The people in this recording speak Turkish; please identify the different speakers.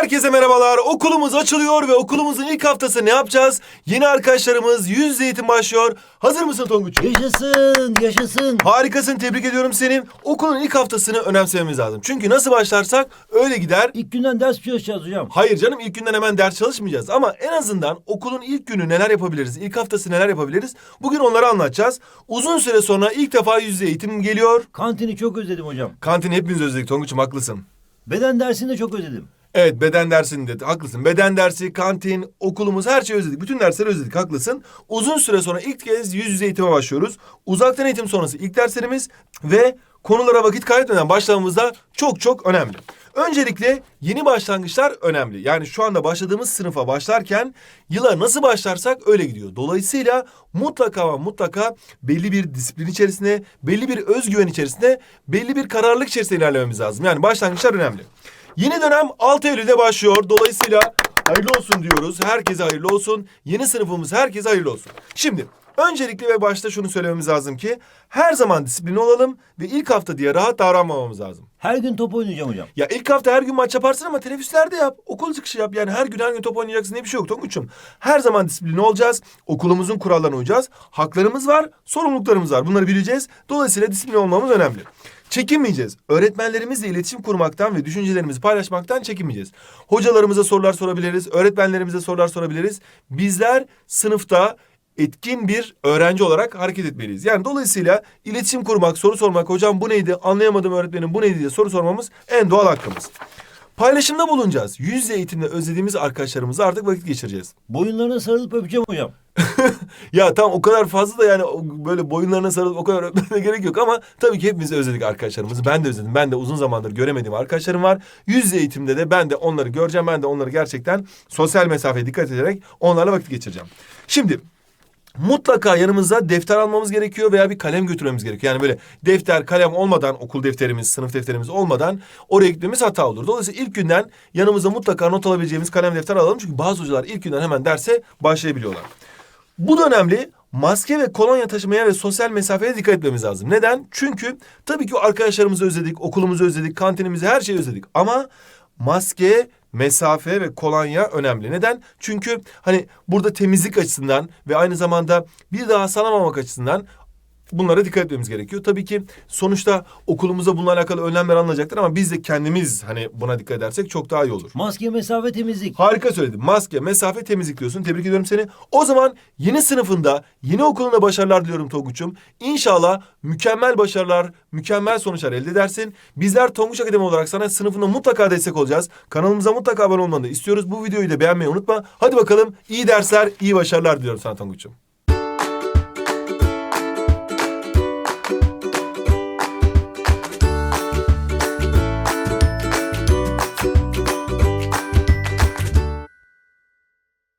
Speaker 1: Herkese merhabalar. Okulumuz açılıyor ve okulumuzun ilk haftası ne yapacağız? Yeni arkadaşlarımız yüz yüze eğitim başlıyor. Hazır mısın Tonguç?
Speaker 2: Yaşasın, yaşasın.
Speaker 1: Harikasın. Tebrik ediyorum seni. Okulun ilk haftasını önemsememiz lazım. Çünkü nasıl başlarsak öyle gider.
Speaker 2: İlk günden ders çalışacağız hocam.
Speaker 1: Hayır canım ilk günden hemen ders çalışmayacağız ama en azından okulun ilk günü neler yapabiliriz, ilk haftası neler yapabiliriz bugün onları anlatacağız. Uzun süre sonra ilk defa yüz yüze eğitim geliyor.
Speaker 2: Kantini çok özledim hocam.
Speaker 1: Kantini hepimiz özledik Tonguç'um haklısın.
Speaker 2: Beden dersini de çok özledim.
Speaker 1: Evet beden dersinde haklısın. Beden dersi, kantin, okulumuz her şeyi özledik. Bütün dersleri özledik haklısın. Uzun süre sonra ilk kez yüz yüze eğitime başlıyoruz. Uzaktan eğitim sonrası ilk derslerimiz ve konulara vakit kaybetmeden başlamamız da çok çok önemli. Öncelikle yeni başlangıçlar önemli. Yani şu anda başladığımız sınıfa başlarken yıla nasıl başlarsak öyle gidiyor. Dolayısıyla mutlaka ama mutlaka belli bir disiplin içerisinde, belli bir özgüven içerisinde, belli bir kararlılık içerisinde ilerlememiz lazım. Yani başlangıçlar önemli. Yeni dönem 6 Eylül'de başlıyor. Dolayısıyla hayırlı olsun diyoruz. Herkese hayırlı olsun. Yeni sınıfımız herkese hayırlı olsun. Şimdi öncelikle ve başta şunu söylememiz lazım ki her zaman disiplinli olalım ve ilk hafta diye rahat davranmamamız lazım.
Speaker 2: Her gün top oynayacağım hocam.
Speaker 1: Ya ilk hafta her gün maç yaparsın ama teneffüslerde yap. Okul çıkışı yap. Yani her gün her gün top oynayacaksın diye bir şey yok Tonguç'um. Her zaman disiplinli olacağız. Okulumuzun kurallarına uyacağız. Haklarımız var, sorumluluklarımız var. Bunları bileceğiz. Dolayısıyla disiplinli olmamız önemli. Çekinmeyeceğiz. Öğretmenlerimizle iletişim kurmaktan ve düşüncelerimizi paylaşmaktan çekinmeyeceğiz. Hocalarımıza sorular sorabiliriz, öğretmenlerimize sorular sorabiliriz. Bizler sınıfta etkin bir öğrenci olarak hareket etmeliyiz. Yani dolayısıyla iletişim kurmak, soru sormak, hocam bu neydi, anlayamadım öğretmenim bu neydi diye soru sormamız en doğal hakkımız. Paylaşımda bulunacağız. Yüz yüze eğitimde özlediğimiz arkadaşlarımızla artık vakit geçireceğiz.
Speaker 2: Boyunlarına sarılıp öpeceğim hocam.
Speaker 1: Ya tam o kadar fazla da yani böyle boyunlarına sarılıp o kadar öpmene gerek yok ama tabii ki hepimiz özledik arkadaşlarımızı. Ben de özledim. Ben de uzun zamandır göremediğim arkadaşlarım var. Yüz yüze eğitimde de ben de onları göreceğim. Ben de onları gerçekten sosyal mesafeye dikkat ederek onlarla vakit geçireceğim. Şimdi mutlaka yanımızda defter almamız gerekiyor veya bir kalem götürmemiz gerekiyor. Yani böyle defter, kalem olmadan, okul defterimiz, sınıf defterimiz olmadan oraya gitmemiz hata olur. Dolayısıyla ilk günden yanımıza mutlaka not alabileceğimiz kalem defter alalım. Çünkü bazı hocalar ilk günden hemen derse başlayabiliyorlar. Bu da önemli. Maske ve kolonya taşımaya ve sosyal mesafeye dikkat etmemiz lazım. Neden? Çünkü tabii ki arkadaşlarımızı özledik, okulumuzu özledik, kantinimizi, her şeyi özledik. Ama maske, mesafe ve kolonya önemli. Neden? Çünkü hani burada temizlik açısından ve aynı zamanda bir daha salamamak açısından bunlara dikkat etmemiz gerekiyor. Tabii ki sonuçta okulumuza bununla alakalı önlemler alınacaktır ama biz de kendimiz hani buna dikkat edersek çok daha iyi olur.
Speaker 2: Maske, mesafe, temizlik.
Speaker 1: Harika söyledin. Maske, mesafe, temizlik diyorsun. Tebrik ediyorum seni. O zaman yeni sınıfında, yeni okulunda başarılar diliyorum Tonguç'um. İnşallah mükemmel başarılar, mükemmel sonuçlar elde edersin. Bizler Tonguç Akademi olarak sana sınıfında mutlaka destek olacağız. Kanalımıza mutlaka abone olmanı istiyoruz. Bu videoyu da beğenmeyi unutma. Hadi bakalım iyi dersler, iyi başarılar diliyorum sana Tonguç'um.